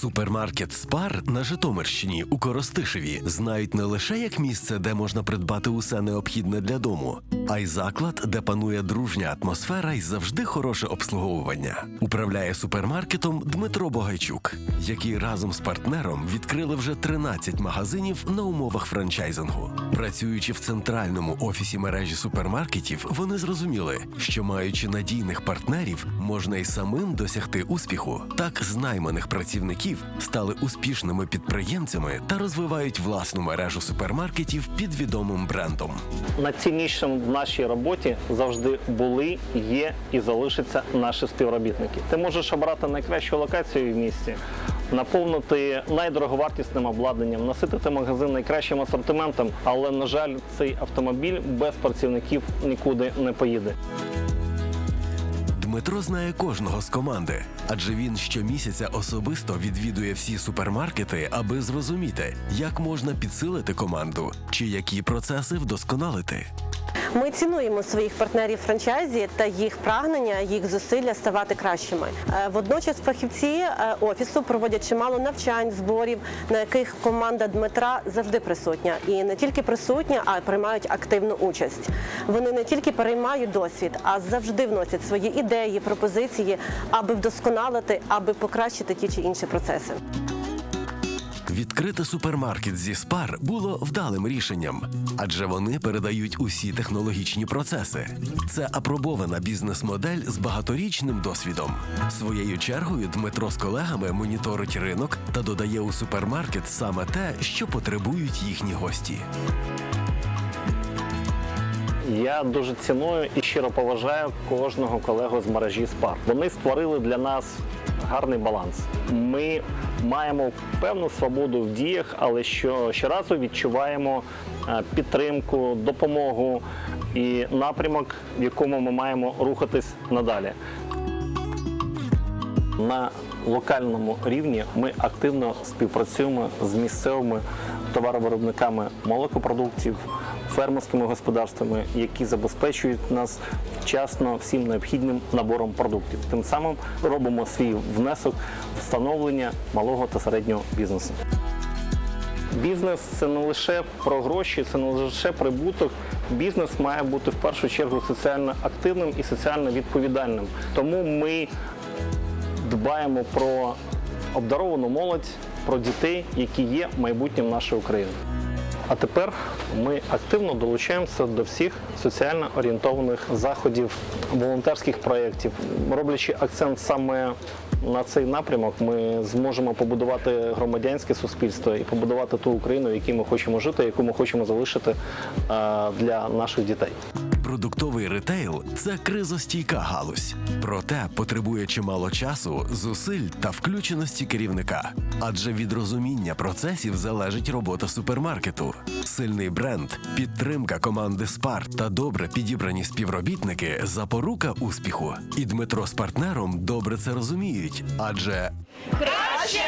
Супермаркет Спар на Житомирщині у Коростишеві знають не лише як місце, де можна придбати усе необхідне для дому, а й заклад, де панує дружня атмосфера і завжди хороше обслуговування. Управляє супермаркетом Дмитро Богайчук, який разом з партнером відкрили вже 13 магазинів на умовах франчайзингу. Працюючи в центральному офісі мережі супермаркетів, вони зрозуміли, що маючи надійних партнерів, можна й самим досягти успіху. Так з найманих працівників стали успішними підприємцями та розвивають власну мережу супермаркетів під відомим брендом. Найціннішим в нашій роботі завжди були, є і залишаться наші співробітники. Ти можеш обрати найкращу локацію в місті, наповнити найдороговартісним обладнанням, наситити магазин найкращим асортиментом, але на жаль, цей автомобіль без працівників нікуди не поїде. Дмитро знає кожного з команди, адже він щомісяця особисто відвідує всі супермаркети, аби зрозуміти, як можна підсилити команду чи які процеси вдосконалити. Ми цінуємо своїх партнерів франчайзі та їх прагнення, їх зусилля ставати кращими. Е, Водночас фахівці е, офісу проводять чимало навчань, зборів, на яких команда Дмитра завжди присутня. І не тільки присутня, а й приймають активну участь. Вони не тільки переймають досвід, а завжди вносять свої ідеї, пропозиції, аби вдосконалити, аби покращити ті чи інші процеси. Відкрити супермаркет зі спар було вдалим рішенням, адже вони передають усі технологічні процеси. Це апробована бізнес-модель з багаторічним досвідом. Своєю чергою Дмитро з колегами моніторить ринок та додає у супермаркет саме те, що потребують їхні гості. Я дуже ціную і щиро поважаю кожного колегу з мережі СПАР. Вони створили для нас гарний баланс. Ми маємо певну свободу в діях, але що щоразу відчуваємо е, підтримку, допомогу і напрямок, в якому ми маємо рухатись надалі. На локальному рівні ми активно співпрацюємо з місцевими товаровиробниками молокопродуктів, фермерськими господарствами, які забезпечують нас вчасно всім необхідним набором продуктів. Тим самим робимо свій внесок в встановлення малого та середнього бізнесу. Бізнес це не лише про гроші, це не лише прибуток. Бізнес має бути в першу чергу соціально активним і соціально відповідальним. Тому ми дбаємо про обдаровану молодь, про дітей, які є майбутнім нашої України. А тепер ми активно долучаємося до всіх соціально орієнтованих заходів, волонтерських проєктів. Роблячи акцент саме на цей напрямок, ми зможемо побудувати громадянське суспільство і побудувати ту Україну, в якій ми хочемо жити, яку ми хочемо залишити е, для наших дітей. Продуктовий ретейл це кризостійка галузь, проте потребує чимало часу, зусиль та включеності керівника. Адже від розуміння процесів залежить робота супермаркету. Сильний бренд, підтримка команди Спар та добре підібрані співробітники запорука успіху. І Дмитро з партнером добре це розуміють, адже Краще!